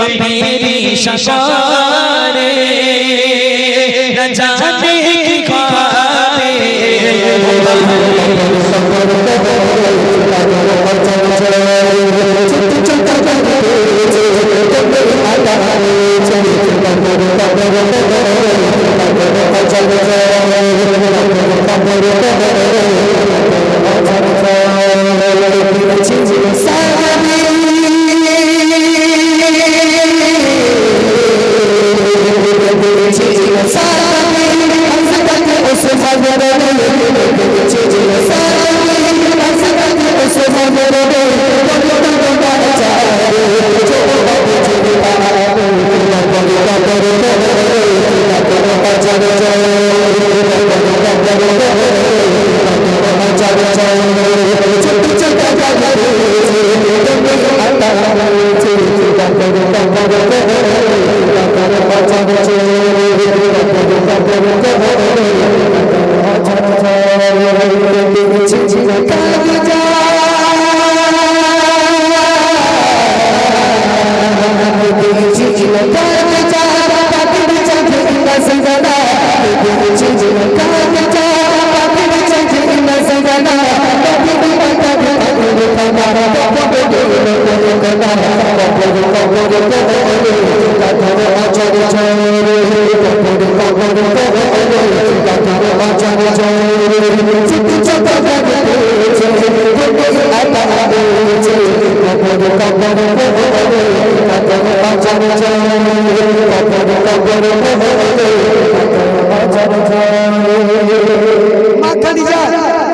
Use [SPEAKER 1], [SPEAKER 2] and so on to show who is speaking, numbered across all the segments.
[SPEAKER 1] मेरी शशारे न जाने की ख्वाबे
[SPEAKER 2] মা খাদিজা কবরের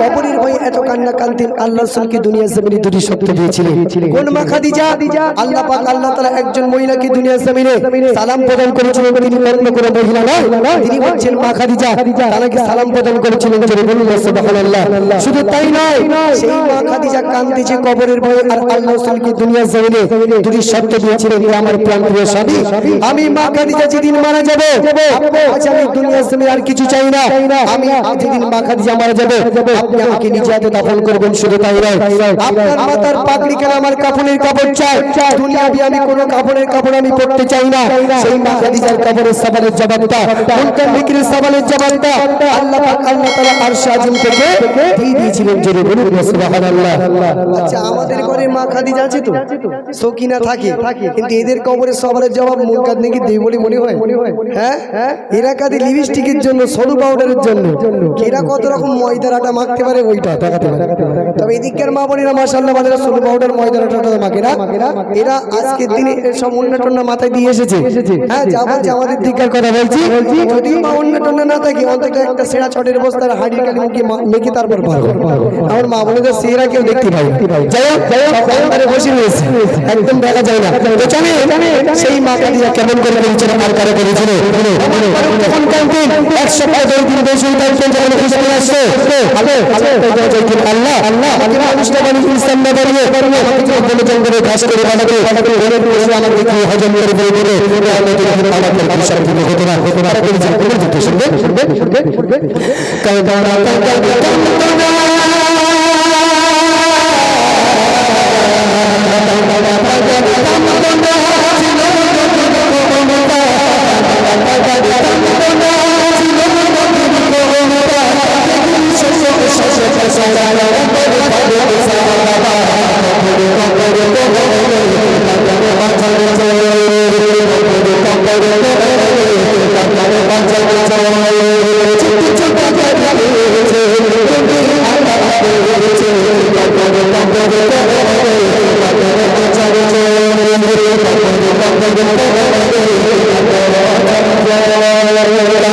[SPEAKER 2] ভয়ে এত কান্না কানতেন আল্লাহ দুনিয়া জমিনে দুটি দিয়েছিলেন? কোন আল্লাহ পাক আল্লাহ একজন মহিলাকে দুনিয়া জমিনে সালাম প্রদান করেছিলেন তিনি মহিলা তিনি হচ্ছেন সালাম প্রদান করেছিলেন সুবহানাল্লাহ। শুধু তাই নয়, সেই কান্দিছে কবরের ভয়ে আর আল্লাহ দুনিয়া জমিনে দুটি দিয়েছিলেন? আমার প্রাণ প্রিয় স্বামী আমি যেদিন মারা আমি দুনিয়া জমিনে আর কিছু চাই না। আমি যেদিন মারা যাবে, আপনি আমাকে নিজে দাফন করবেন শুধু তাই নয়। আপনার পাগড়ি কেন আমার কাপড়ের কাপড় চাই আমি কাপড়ের কাপড় আমি পরতে চাই না। সেই কাপড়ের সবালের জবাবটা, মুনকার নিকিরের সবালের জবাবটা আল্লাহ আল্লাহ থেকে দিয়ে দিয়েছিলেন আচ্ছা আমাদের ঘরে মা খাদিজা আছে তো? সকিনা থাকে। কিন্তু এদের কবরের সবালের জবাব মুনকার নিকির দেই বলে মনে হয়? হ্যাঁ? এরা কাদের লিপস্টিকের জন্য সরু পাউডারের জন্য। এরা কত রকম ময়দার আটা মাখতে পারে ওইটা? দেখাতে পারে। তবে এদিকের মা বোনেরা মাসাল্লাহ আমাদের সরু পাউডার ময়দার আটাটা মাখে এরা আজকের দিনে সব উন্নটন্য মাথায় দিয়ে এসেছে। হ্যাঁ যা বলছে আমাদের দিককার কথা বলছি। যদি মা উন্নটন্য না থাকে, অন্তত একটা সেরা ছটের বস্তার হাড়ির কালি মুখে মেখে তারপর পারব আমার মা বোনেদের সেরা কেউ দেখতে পাই যাই হোক বসে রয়েছে। একদম দেখা যায় না। তো জানে সেই মা কালিয়া কেমন করে করেছিল আর কারে করেছিল? তখন কালদিন এক সপ্তাহ দুই দিন বসে থাকতেন যখন খুশি আসছে। আলো আল্লাহ আল্লাহ আমাকে মানুষটা বানি ইসলাম না দাঁড়িয়ে আমাকে যে জঙ্গলে ঘাস করে বানাতে বলে বলে আমাকে কি হজম করে বলে বলে আমাকে আমাকে বিশাল দিনে হতো না হতো না করে যে করে দিতে শুনবে শুনবে শুনবে শুনবে Thank you.